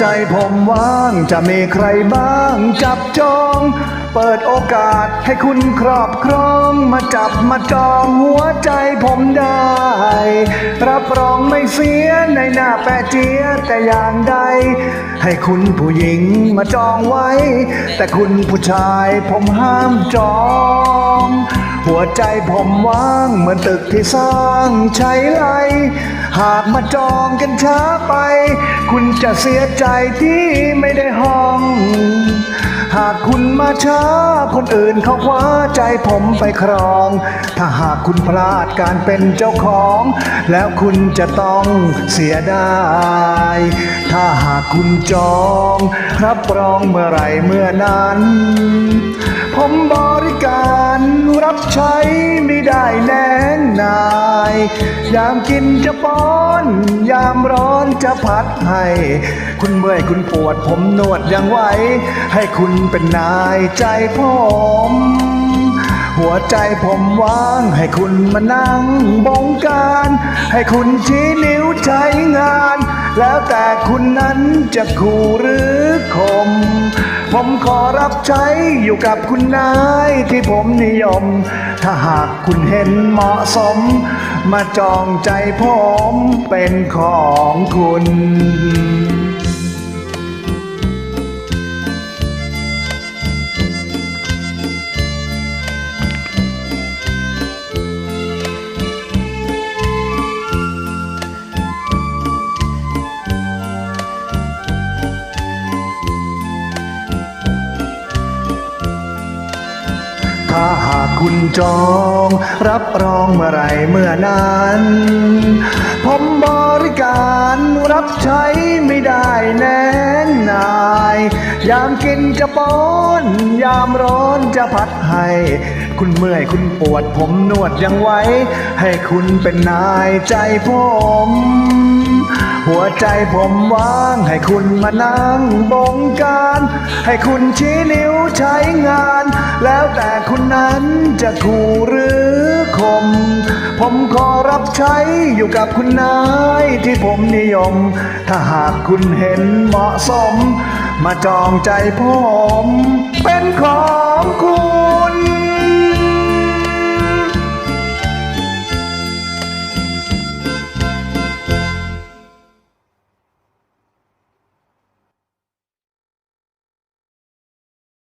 ใจผมว่างจะมีใครบ้าง จับจอง เปิดโอกาสให้คุณครอบครอง มาจับมาจองหัวใจผมได้ รับรองไม่เสียในหน้าแปะเจียแต่อย่างใด ให้คุณผู้หญิงมาจองไว้ แต่คุณผู้ชายผมห้ามจอง หัวใจผมว่างเหมือนตึกที่สร้างใช้ไร หากมาจองกันช้าไป คุณจะเสียใจที่ไม่ได้ห้อง หากคุณมาช้า คนอื่นเขาคว้าใจผมไปครอง ถ้าหากคุณพลาดการเป็นเจ้าของ แล้วคุณจะต้องเสียดายถ้าหากคุณจอง รับรองเมื่อไรเมื่อนั้น ผมบริการรับใช้ม่ได้แน่นาย ยามกินจะป้อน ยามร้อนจะพัดให้ คุณเมื่อยคุณปวดผมนวดยังไหว ให้คุณเป็นนายใจผม หัวใจผมว่าง ให้คุณมานั่งบงการ ให้คุณชี้นิ้วใช้งาน แล้วแต่คุณนั้นจะคู่หรือคม ผมขอรับใช้อยู่กับคุณนายที่ผมนิยม ถ้าหากคุณเห็นเหมาะสม มาจองใจผมเป็นของคุณ ถ้าหากคุณจอง รับรองเมื่อไรเมื่อนั้น ผมบริการรับใช้ไม่ได้แน่นาย ยามกินจะป้อน ยามร้อนจะพัดให้ คุณเมื่อยคุณปวดผมนวดยังไว้ ให้คุณเป็นนายใจผม หัวใจผมว่าง ให้คุณมานั่งบงการ ให้คุณชี้นิ้วใช้งาน แล้วแต่คุณนั้นจะคู่หรือคม ผมขอรับใช้อยู่กับคุณนายที่ผมนิยม ถ้าหากคุณเห็นเหมาะสม มาจองใจผม เป็นของคุณ